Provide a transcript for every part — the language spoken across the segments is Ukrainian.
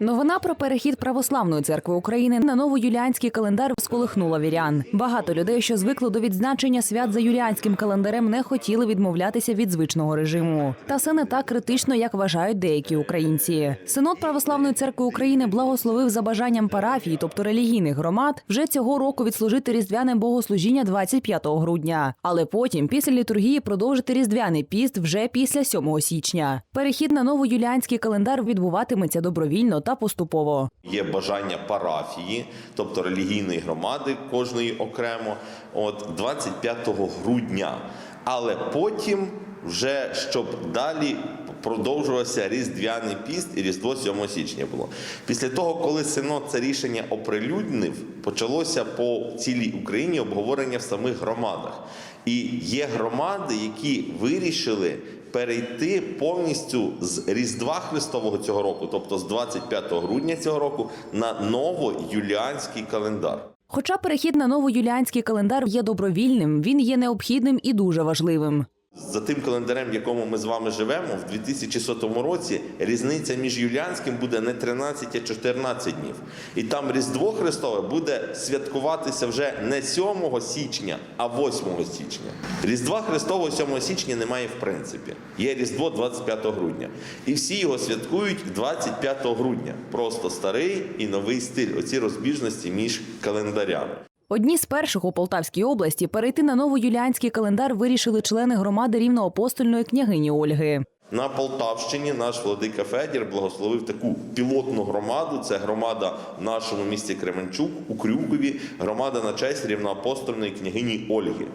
Новина про перехід православної церкви України на новоюліанський календар сколихнула вірян. Багато людей, що звикли до відзначення свят за юліанським календарем, не хотіли відмовлятися від звичного режиму. Та все не так критично, як вважають деякі українці. Синод православної церкви України благословив за бажанням парафій, тобто релігійних громад, вже цього року відслужити різдвяне богослужіння 25 грудня. Але потім, після літургії, продовжити різдвяний піст вже після 7 січня. Перехід на новоюліанський календар відбуватиметься добровільно та поступово. Є бажання парафії, тобто релігійної громади кожної окремо, от 25 грудня. Але потім, вже щоб далі продовжувався Різдвяний піст і Різдво 7 січня було. Після того, коли Синод це рішення оприлюднив, почалося по цілій Україні обговорення в самих громадах. І є громади, які вирішили перейти повністю з Різдва Христового цього року, тобто з 25 грудня цього року, на новоюліанський календар. Хоча перехід на новоюліанський календар є добровільним, він є необхідним і дуже важливим. За тим календарем, в якому ми з вами живемо, в 2100 році різниця між юліанським буде не 13, а 14 днів. І там Різдво Христове буде святкуватися вже не 7 січня, а 8 січня. Різдва Христового 7 січня немає в принципі. Є Різдво 25 грудня. І всі його святкують 25 грудня. Просто старий і новий стиль. Оці розбіжності між календарями. Одні з перших у Полтавській області перейти на новоюліанський календар вирішили члени громади рівноапостольної княгині Ольги. На Полтавщині наш владика Федір благословив таку пілотну громаду. Це громада в нашому місті Кременчук у Крюкові, громада на честь рівноапостольної княгині Ольги.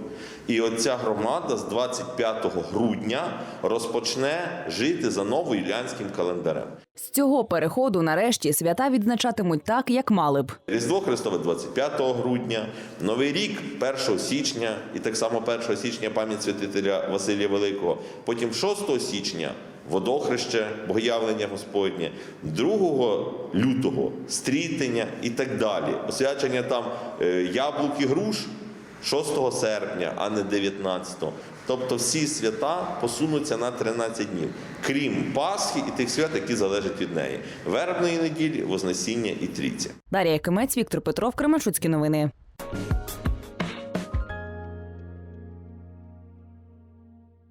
І оця громада з 25 грудня розпочне жити за новоюліанським календарем. З цього переходу нарешті свята відзначатимуть так, як мали б. Різдво Христове 25 грудня, Новий рік 1 січня, і так само 1 січня пам'ять святителя Василія Великого. Потім 6 січня водохреще, богоявлення Господнє, 2 лютого стрітення і так далі. Освячення там е, яблук і груш 6 серпня, а не 19. Тобто всі свята посунуться на 13 днів, крім Пасхи і тих свят, які залежать від неї. Вербної неділі, Вознесіння і Трійця. Дар'я Кимець, Віктор Петров, Кременчуцькі новини.